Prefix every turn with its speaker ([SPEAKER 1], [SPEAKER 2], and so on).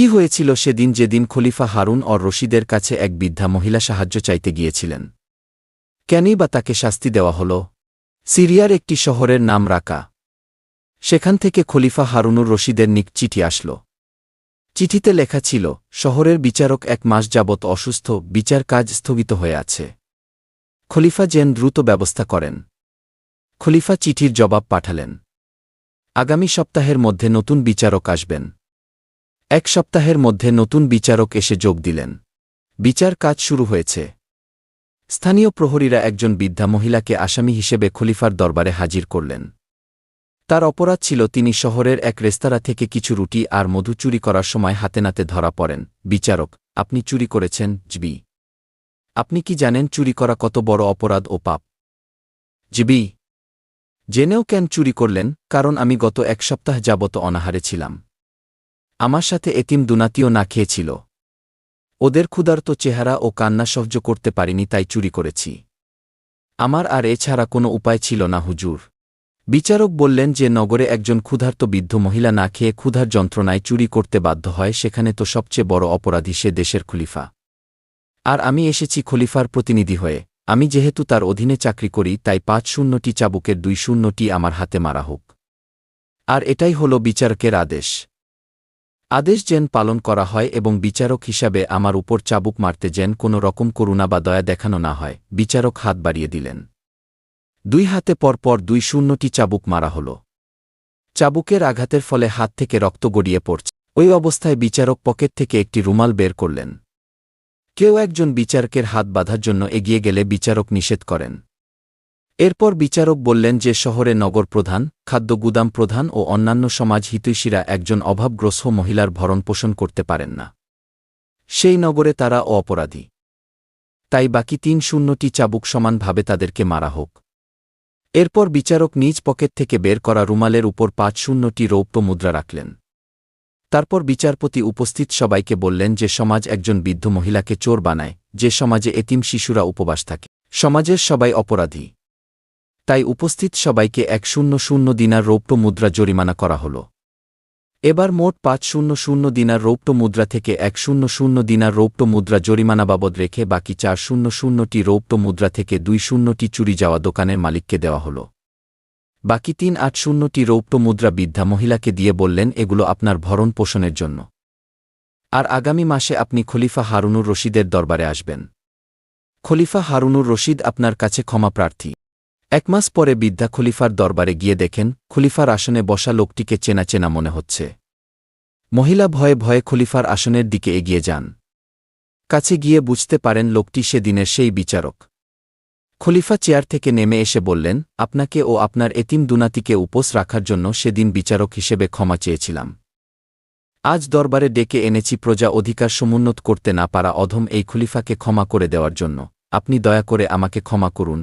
[SPEAKER 1] কি হয়েছিল সেদিন যেদিন খলিফা হারুন অর রশিদের কাছে এক বৃদ্ধা মহিলা সাহায্য চাইতে গিয়েছিলেন? কেনই বা তাকে শাস্তি দেওয়া হল? সিরিয়ার একটি শহরের নাম রাকা। সেখান থেকে খলিফা হারুনুর রশিদের নিক চিঠি আসল। চিঠিতে লেখা ছিল, শহরের বিচারক এক মাস যাবৎ অসুস্থ, বিচার কাজ স্থগিত হয়ে আছে। খলিফা জেন দ্রুত ব্যবস্থা করেন। খলিফা চিঠির জবাব পাঠালেন। আগামী সপ্তাহের মধ্যে নতুন বিচারক আসবেন। এক সপ্তাহের মধ্যে নতুন বিচারক এসে যোগ দিলেন। বিচার কাজ শুরু হয়েছে। স্থানীয় প্রহরীরা একজন বৃদ্ধা মহিলাকে আসামি হিসেবে খলিফার দরবারে হাজির করলেন। তার অপরাধ ছিল তিনি শহরের এক রেস্তোরাঁ থেকে কিছু রুটি আর মধু চুরি করার সময় হাতে নাতে ধরা পড়েন। বিচারক, আপনি চুরি করেছেন, জবি। আপনি কি জানেন চুরি করা কত বড় অপরাধ ও পাপ? জিবি। জেনেও কেন চুরি করলেন, কারণ আমি গত এক সপ্তাহ যাবত অনাহারে ছিলাম। আমার সাথে এতিম দুনাতিও না খেয়েছিল। ওদের ক্ষুধার্ত চেহারা ও কান্না সহ্য করতে পারিনি, তাই চুরি করেছি। আমার আর এছাড়া কোনো উপায় ছিল না, হুজুর। বিচারক বললেন যে নগরে একজন ক্ষুধার্ত বৃদ্ধ মহিলা না খেয়ে ক্ষুধার যন্ত্রণায় চুরি করতে বাধ্য হয়, সেখানে তো সবচেয়ে বড় অপরাধী সে দেশের খলিফা। আর আমি এসেছি খলিফার প্রতিনিধি হয়ে। আমি যেহেতু তার অধীনে চাকরি করি, তাই পাঁচ শূন্যটি চাবুকের দুই শূন্যটি আমার হাতে মারা হোক। আর এটাই হল বিচারকের আদেশ। আদেশ যেন পালন করা হয় এবং বিচারক হিসাবে আমার উপর চাবুক মারতে যেন কোনো রকম করুণা বা দয়া দেখানো না হয়, বিচারক হাত বাড়িয়ে দিলেন। দুই হাতে পরপর দুই শূন্যটি চাবুক মারা হল। চাবুকের আঘাতের ফলে হাত থেকে রক্ত গড়িয়ে পড়ছে। ওই অবস্থায় বিচারক পকেট থেকে একটি রুমাল বের করলেন। কেউ একজন বিচারকের হাত বাঁধার জন্য এগিয়ে গেলে বিচারক নিষেধ করেন। এরপর বিচারক বললেন যে শহরে নগর প্রধান, খাদ্য গুদাম প্রধান ও অন্যান্য সমাজ হিতৈষীরা একজন অভাবগ্রস্ত মহিলার ভরণ পোষণ করতে পারেন না। সেই নগরে তারা অপরাধী। তাই বাকি তিন শূন্যটি চাবুক সমানভাবে তাদেরকে মারা হোক। এরপর বিচারক নিজ পকেট থেকে বের করা রুমালের উপর পাঁচ শূন্যটি রৌপ্য মুদ্রা রাখলেন। তারপর বিচারপতি উপস্থিত সবাইকে বললেন যে সমাজ একজন বৃদ্ধ মহিলাকে চোর বানায়, যে সমাজে এতিম শিশুরা উপবাস থাকে। সমাজের সবাই অপরাধী। তাই উপস্থিত সবাইকে এক শূন্য শূন্য দিনার রৌপ্য মুদ্রা জরিমানা করা হল। এবার মোট পাঁচ শূন্য শূন্য দিনার রৌপ্য মুদ্রা থেকে এক শূন্য শূন্য দিনার রৌপ্য মুদ্রা জরিমানা বাবদ রেখে বাকি চার শূন্য শূন্যটি রৌপ্য মুদ্রা থেকে দুই শূন্যটি চুরি যাওয়া দোকানের মালিককে দেওয়া হল। বাকি তিন আট শূন্যটি রৌপ্য মুদ্রা বৃদ্ধা মহিলাকে দিয়ে বললেন, এগুলো আপনার ভরণ পোষণের জন্য। আর আগামী মাসে আপনি খলিফা হারুনুর রশিদের দরবারে আসবেন। খলিফা হারুনুর রশিদ আপনার কাছে ক্ষমা প্রার্থী। এক মাস পরে বিদ্যা খলিফার দরবারে গিয়ে দেখেন, খলিফার আসনে বসা লোকটিকে চেনা চেনা মনে হচ্ছে। মহিলা ভয়ে ভয়ে খলিফার আসনের দিকে এগিয়ে যান। কাছে গিয়ে বুঝতে পারেন লোকটি সেদিনের সেই বিচারক। খলিফা চেয়ার থেকে নেমে এসে বললেন, আপনাকে ও আপনার এতিম দুনাতিকে উপোস রাখার জন্য সেদিন বিচারক হিসেবে ক্ষমা চেয়েছিলাম। আজ দরবারে ডেকে এনেছি প্রজা অধিকার সমুন্নত করতে না পারা অধম এই খলিফাকে ক্ষমা করে দেওয়ার জন্য। আপনি দয়া করে আমাকে ক্ষমা করুন